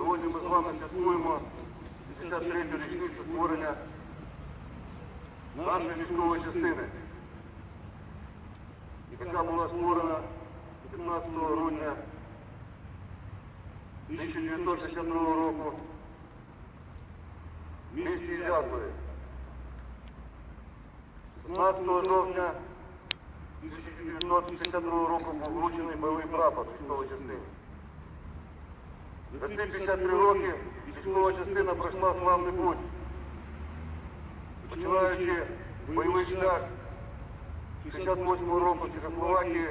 Сьогодні ми з вами святкуємо 53-ю річницю створення нашої військової частини, яка була створена 15 грудня 1962 року в місті Ілязові. 16 жовтня 1952 року був вручений бойовий прапор військової частини. За ці 53 роки військова частина пройшла славний путь, починаючи бойовий шлях 68 року Чехословакії,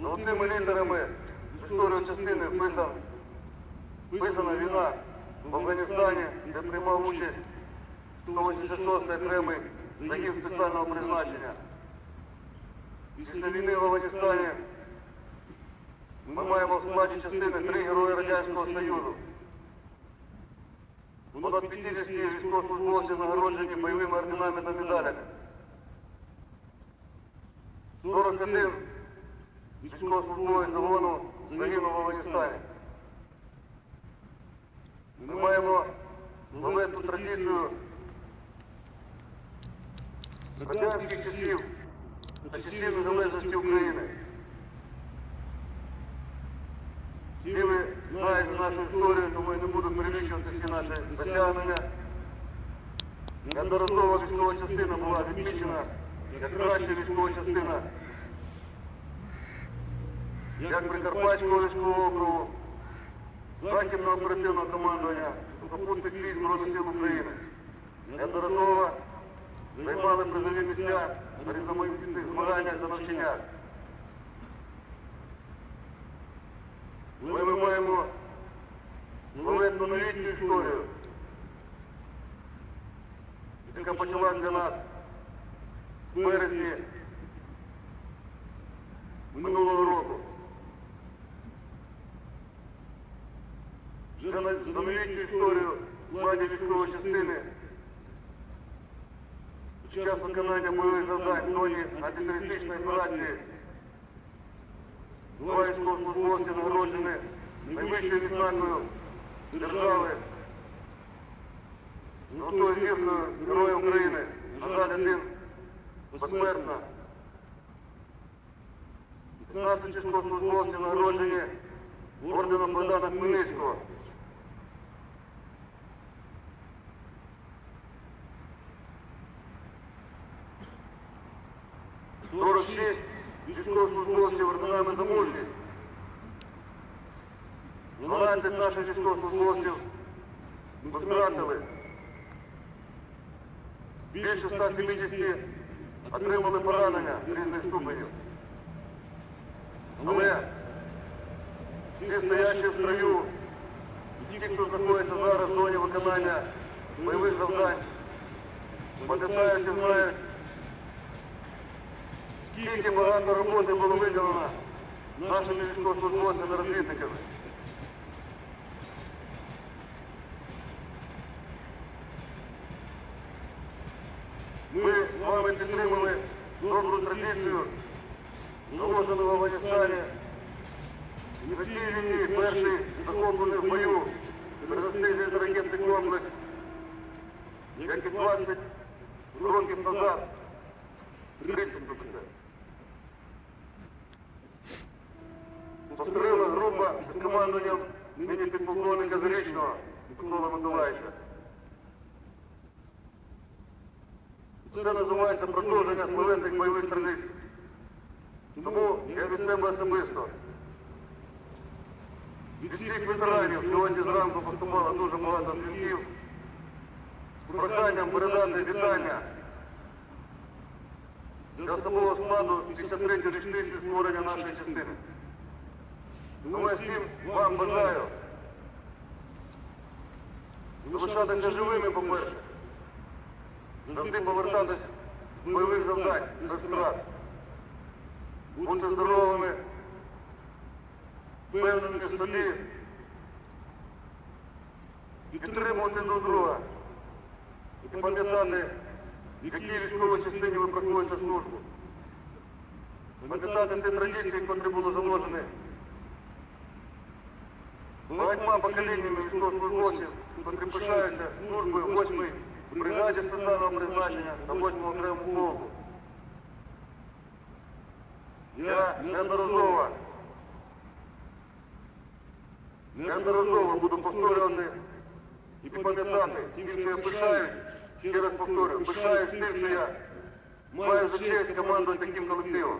золотими літерами в історію частини вписан, вписана війна в Афганістані, де приймав участь 186-й окремий загін спеціального призначення. Після війни в Афганістані ми маємо в складі частини три герої Радянського Союзу. Понад 50 військовослужбовців нагороджені бойовими орденами та медалями. 41 військовослужбовець загону загинув в Афганістані. Ми маємо славетну традицію радянських часів та часів незалежності України. Всі ви знаєте нашу історію, тому я не буду перелічувати всі наші досягнення. Неодноразово військова частина була відмічена як краща військова частина як Прикарпатського військового округу, Західного оперативного командування сухопутних військ Збройних сил України. Неодноразово займали призові місця на різноманітних змаганнях та навчаннях. Ми маємо славетну новітню історію, яка почалась для нас в березні минулого року. За новітню історію владі військової частини під час виконання бойових завдань зоні антитерористичної операції Два військовослужбовці нагороджені найвищою відзнакою держави Золотою зіркою Героя України. На жаль, один посмертно. 15 військовослужбовців нагороджені орденом Богдана Хмельницького. Сорок шість військовослужбовців орденами за мужність. 12 наших військовослужбовців. Ми втратили. Більше 170 отримали поранення різних ступенів. Але всі стоячі в строю, і ті, хто знаходиться зараз в зоні виконання бойових завдань, пам'ятають і знають, скільки багато роботи було виконано нашими військовослужбовцями розвідниками. Ми з вами підтримали добру традицію, заложену в Афганістані. І на цій війні перший захоплений в бою перестижний ракетний комплекс, як і 20 років назад, 30 тобто. Повторила група під командуванням нині підполковника Зарічного Микола Миколаївича. Це називається продовження словесних бойових традицій. Тому я від себе особисто. Від всіх ветеранів сьогодні зранку поступало дуже багато дзвінків з проханням передати вітання для особового складу 53-ї річниці створення нашої частини. Тому я всім вам бажаю залишатися живими, по-перше, завжди повертатись бойових завдань без втрат, бути здоровими, впевненими в собі, підтримувати друг друга. і пам'ятати, в якій військовій частині ви проходите службу. Пам'ятати ті традиції, які були заложені. багатьма поколіннями військовослужбовців, котрі пишаються службою 8-ї бригаді спеціального призначення та 8-го окремого полку. Я неодноразово, неодноразово буду повторювати і пам'ятати тим, що я пишаюсь, ще раз повторюю, пишаюсь тим, що я маю за честь командувати таким колективом.